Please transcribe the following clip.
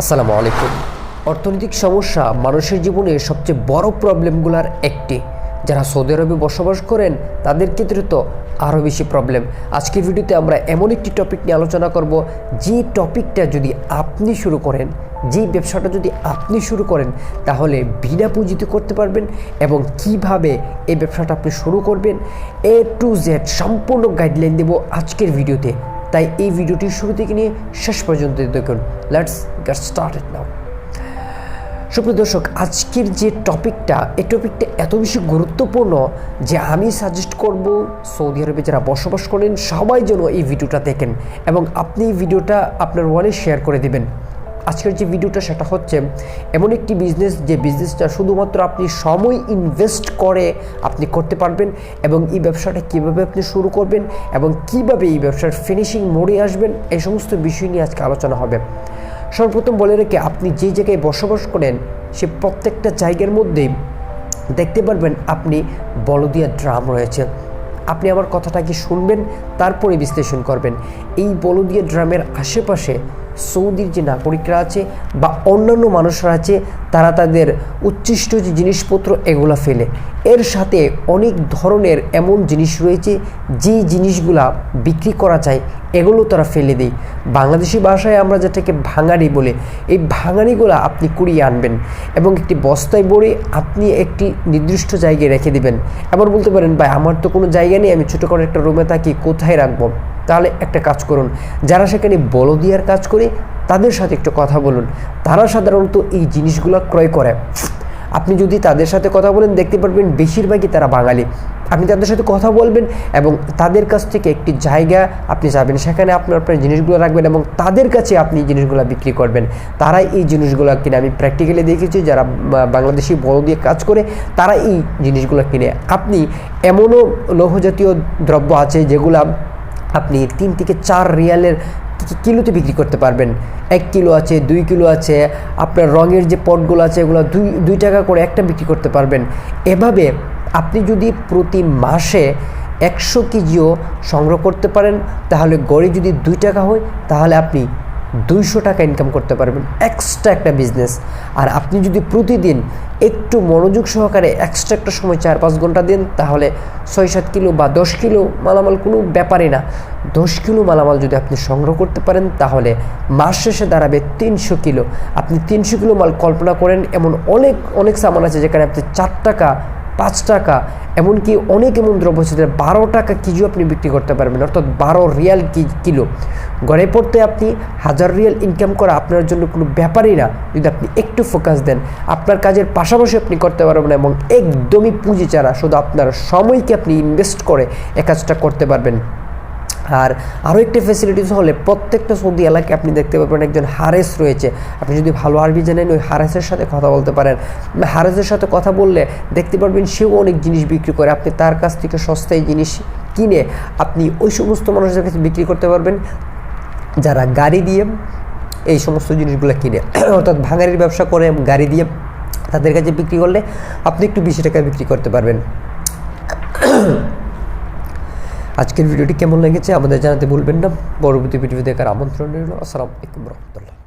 আসসালামু আলাইকুম। অর্থনৈতিক সমস্যা মানুষের জীবনে সবচেয়ে বড় প্রবলেমগুলোর একটি। যারা সৌদি আরবে বসবাস করেন তাদের ক্ষেত্রে তো আরও বেশি প্রবলেম। আজকের ভিডিওতে আমরা এমন একটি টপিক নিয়ে আলোচনা করব, যে টপিকটা যদি আপনি শুরু করেন, যে ব্যবসাটা যদি আপনি শুরু করেন, তাহলে বিনা পুঁজিতে করতে পারবেন এবং কীভাবে এই ব্যবসাটা আপনি শুরু করবেন, এ টু জেড সম্পূর্ণ গাইডলাইন দেব আজকের ভিডিওতে। তাই এই ভিডিওটি শুরু থেকে নিয়ে শেষ পর্যন্ত দেখুন। লেটস গেট স্টার্টেড নাও সুপ্রিয় দর্শক, আজকের যে টপিকটা, এই টপিকটা এত বেশি গুরুত্বপূর্ণ যে আমি সাজেস্ট করব সৌদি আরবে যারা বসবাস করেন, সবাই যেন এই ভিডিওটা দেখেন এবং আপনি এই ভিডিওটা আপনার ওয়ালে শেয়ার করে দিবেন। আজকের যে ভিডিওটা সেটা হচ্ছে এমন একটি বিজনেস যে বিজনেসটা শুধুমাত্র আপনি সময় ইনভেস্ট করে আপনি করতে পারবেন এবং এই ব্যবসাটা কীভাবে আপনি শুরু করবেন এবং কীভাবে এই ব্যবসার ফিনিশিং মোড়ে আসবেন এই সমস্ত বিষয় নিয়ে আজকে আলোচনা হবে। সর্বপ্রথম বলে রেখে আপনি যে জায়গায় বসবাস করেন, সে প্রত্যেকটা জায়গার মধ্যেই দেখতে পারবেন আপনি বলদিয়া ড্রাম রয়েছে। আপনি আমার কথাটা কি শুনবেন, তারপরে বিশ্লেষণ করবেন। এই বলদিয়া ড্রামের আশেপাশে সৌদির যে নাগরিকরা আছে বা অন্যান্য মানুষরা আছে, তারা তাদের উচ্ছিষ্ট যে জিনিসপত্র, এগুলো ফেলে। এর সাথে অনেক ধরনের এমন জিনিস রয়েছে যে জিনিসগুলা বিক্রি করা যায় এগুলো তারা ফেলে দেয়। বাংলাদেশি ভাষায় আমরা যেটাকে ভাঙাড়ি বলে, এই ভাঙাড়িগুলো আপনি কুড়িয়ে আনবেন এবং একটি বস্তায় ভরে আপনি একটি নির্দিষ্ট জায়গায় রেখে দেবেন। এবার বলতে পারেন, ভাই, আমার তো কোনো জায়গা নেই, আমি ছোটো করে একটা রুমে থাকি, কোথায় রাখব? তাহলে একটা কাজ করুন, যারা সেখানে বলদিয়ার কাজ করে, তাদের সাথে একটু কথা বলুন। তারা সাধারণত এই জিনিসগুলো ক্রয় করে। আপনি যদি তাদের সাথে কথা বলেন, দেখতে পারবেন বেশিরভাগই তারা বাঙালি। আপনি তাদের সাথে কথা বলবেন এবং তাদের কাছ থেকে একটি জায়গা আপনি যাবেন, সেখানে আপনার আপনার জিনিসগুলো রাখবেন এবং তাদের কাছে আপনি জিনিসগুলো বিক্রি করবেন। তারাই এই জিনিসগুলো কিনে, আমি প্র্যাকটিক্যালি দেখেছি, যারা বাংলাদেশি বড় দিয়ে কাজ করে, তারা এই জিনিসগুলো কিনে। আপনি এমনও লৌহজাতীয় দ্রব্য আছে যেগুলা আপনি তিন থেকে চার রিয়ালের কিলোতে বিক্রি করতে পারবেন। এক কিলো আছে, দুই কিলো আছে, আপনার রঙের যে পটগুলো আছে, এগুলো দুই দুই টাকা করে একটা বিক্রি করতে পারবেন। এভাবে আপনি যদি প্রতি মাসে একশো কেজিও সংগ্রহ করতে পারেন, তাহলে গড়ে যদি দুই টাকা হয়, তাহলে আপনি দুইশো টাকা ইনকাম করতে পারবেন এক্সট্রা একটা বিজনেস আর আপনি যদি প্রতিদিন একটু মনোযোগ সহকারে এক্সট্রা একটা সময় চার পাঁচ ঘণ্টা দিন, তাহলে ছয় সাত কিলো বা দশ কিলো মালামাল কোনো ব্যাপারই না। দশ কিলো মালামাল যদি আপনি সংগ্রহ করতে পারেন, তাহলে মাস শেষে দাঁড়াবে তিনশো কিলো। আপনি তিনশো কিলো মাল কল্পনা করেন, এমন অনেক অনেক সামান আছে যেখানে আপনি চার টাকা পাঁচ টাকা, এমনকি অনেক এমন দ্রব্য আছে বারো টাকা কেজিও আপনি বিক্রি করতে পারবেন, অর্থাৎ বারো রিয়াল কিলো। গড়ে পড়তে আপনি হাজার রিয়াল ইনকাম করা আপনার জন্য কোনো ব্যাপারই না, যদি আপনি একটু ফোকাস দেন। আপনার কাজের পাশাপাশি আপনি করতে পারবেন এবং একদমই পুঁজি ছাড়া শুধু আপনার সময়কে আপনি ইনভেস্ট করে এ কাজটা করতে পারবেন। আর আরও একটি ফেসিলিটিস হলে প্রত্যেকটা সৌদি এলাকায় আপনি দেখতে পাবেন একজন হারেস রয়েছে। আপনি যদি ভালো আরবি জানেন ওই হারেসের সাথে কথা বলতে পারেন। হারেসের সাথে কথা বললে দেখতে পারবেন সেও অনেক জিনিস বিক্রি করে। আপনি তার কাছ থেকে সস্তায় জিনিস কিনে আপনি ওই সমস্ত মানুষের কাছে বিক্রি করতে পারবেন, যারা গাড়ি দিয়ে এই সমস্ত জিনিসগুলো কিনে। অর্থাৎ ভাঙারির ব্যবসা করে গাড়ি দিয়ে তাদের কাছে বিক্রি করলে আপনি একটু বেশি টাকায় বিক্রি করতে পারবেন। আজকের ভিডিওটি কেমন লেগেছে আমাদের জানাতে ভুলবেন না। পরবর্তী ভিডিও দেখার আমন্ত্রণ রইল। আসসালামু আলাইকুম রহমতুল্লাহ।